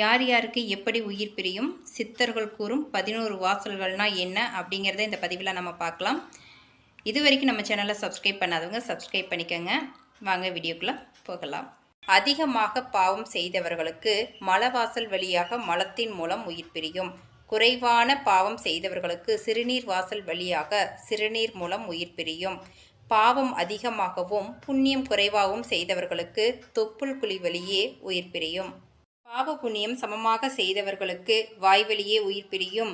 யார் யாருக்கு எப்படி உயிர் பிரியும்? சித்தர்கள் கூறும் பதினோரு வாசல்கள்னால் என்ன? அப்படிங்கிறத இந்த பதிவில் நம்ம பார்க்கலாம். இது வரைக்கும் நம்ம சேனலை சப்ஸ்கிரைப் பண்ணாதவங்க சப்ஸ்கிரைப் பண்ணிக்கோங்க. வாங்க வீடியோக்குள்ளே போகலாம். அதிகமாக பாவம் செய்தவர்களுக்கு மலவாசல் வழியாக மலத்தின் மூலம் உயிர் பிரியும். குறைவான பாவம் செய்தவர்களுக்கு சிறுநீர் வாசல் வழியாக சிறுநீர் மூலம் உயிர் பிரியும். பாவம் அதிகமாகவும் புண்ணியம் குறைவாகவும் செய்தவர்களுக்கு தொப்புள் குழி வழியே உயிர் பிரியும். பாவ புண்ணியம் சமமாக செய்தவர்களுக்கு வாய்வெளியே உயிர் பிரியும்.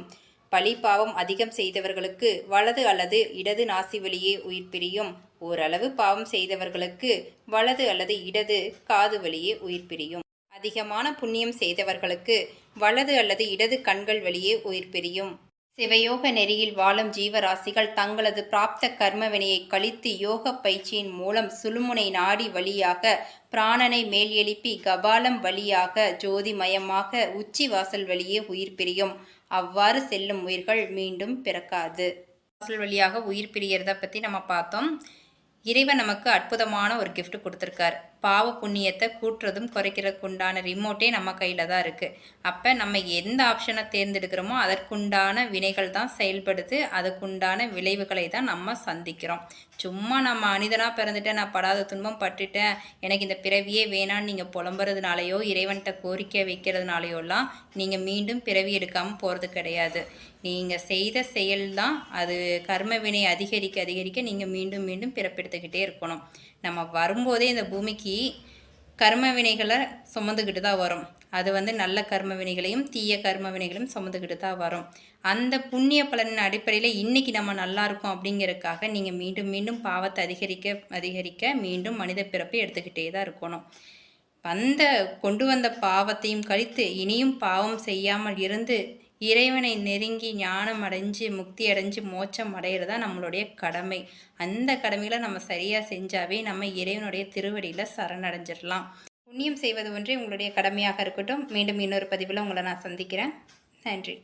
பழி பாவம் அதிகம் செய்தவர்களுக்கு வலது அல்லது இடது நாசி வழியே உயிர் பிரியும். ஓரளவு பாவம் செய்தவர்களுக்கு வலது அல்லது இடது காது வழியே உயிர் பிரியும். அதிகமான புண்ணியம் செய்தவர்களுக்கு வலது அல்லது இடது கண்கள் வழியே உயிர் பிரியும். சிவயோக நெறியில் வாழும் ஜீவராசிகள் தங்களது பிராப்த கர்மவினையை கழித்து யோக பயிற்சியின் மூலம் சுழுமுனை நாடி வழியாக பிராணனை மேல் எழுப்பி கபாலம் வழியாக ஜோதிமயமாக உச்சி வாசல் வழியே உயிர் பிரியும். அவ்வாறு செல்லும் உயிர்கள் மீண்டும் பிறக்காது. வாசல் வழியாக உயிர் பிரியறதை பற்றி நம்ம பார்த்தோம். இறைவன் நமக்கு அற்புதமான ஒரு கிஃப்ட் கொடுத்துருக்கார். பாவ புண்ணியத்தை கூட்டுறதும் குறைக்கிறதுக்கு உண்டான ரிமோட்டே நம்ம கையில் தான் இருக்குது அப்போ நம்ம எந்த ஆப்ஷனை தேர்ந்தெடுக்கிறோமோ அதற்குண்டான வினைகள் தான் செயல்படுது. அதுக்குண்டான விளைவுகளை தான் நம்ம சந்திக்கிறோம். சும்மா நம்ம மனிதனாக பிறந்துட்டேன் நான் படாத துன்பம் பட்டுட்டேன் எனக்கு இந்த பிறவியே வேணான்னு நீங்கள் புலம்புறதுனாலையோ இறைவன்கிட்ட கோரிக்கை வைக்கிறதுனாலையோலாம் நீங்கள் மீண்டும் பிறவி எடுக்காமல் போகிறது கிடையாது. நீங்கள் செய்த செயல் தான் அது கர்ம வினை அதிகரிக்க அதிகரிக்க நீங்கள் மீண்டும் மீண்டும் பிறப்பெடுத்துக்கிட்டே இருக்கணும். நம்ம வரும்போதே இந்த பூமிக்கு கர்ம வினைகளை சுமந்துக்கிட்டு தான் வரும். அது வந்து நல்ல கர்ம வினைகளையும் தீய கர்ம வினைகளையும் சுமந்துக்கிட்டு தான் வரும். அந்த புண்ணிய பலனின் அடிப்படையில் இன்றைக்கி நம்ம நல்லா இருக்கோம் அப்படிங்கிறதுக்காக நீங்கள் மீண்டும் மீண்டும் பாவத்தை அதிகரிக்க அதிகரிக்க மீண்டும் மனித பிறப்பை எடுத்துக்கிட்டே தான் இருக்கணும். வந்த கொண்டு வந்த பாவத்தையும் கழித்து இனியும் பாவம் செய்யாமல் இருந்து இறைவனை நெருங்கி ஞானம் அடைஞ்சு முக்தி அடைஞ்சு மோட்சம் அடையிறதா நம்மளுடைய கடமை. அந்த கடமையில் நம்ம சரியாக செஞ்சாவே நம்ம இறைவனுடைய திருவடியில் சரணடைஞ்சிடலாம் புண்ணியம் செய்வது ஒன்றே உங்களுடைய கடமையாக இருக்கட்டும். மீண்டும் இன்னொரு பதிவில் உங்களை நான் சந்திக்கிறேன். நன்றி.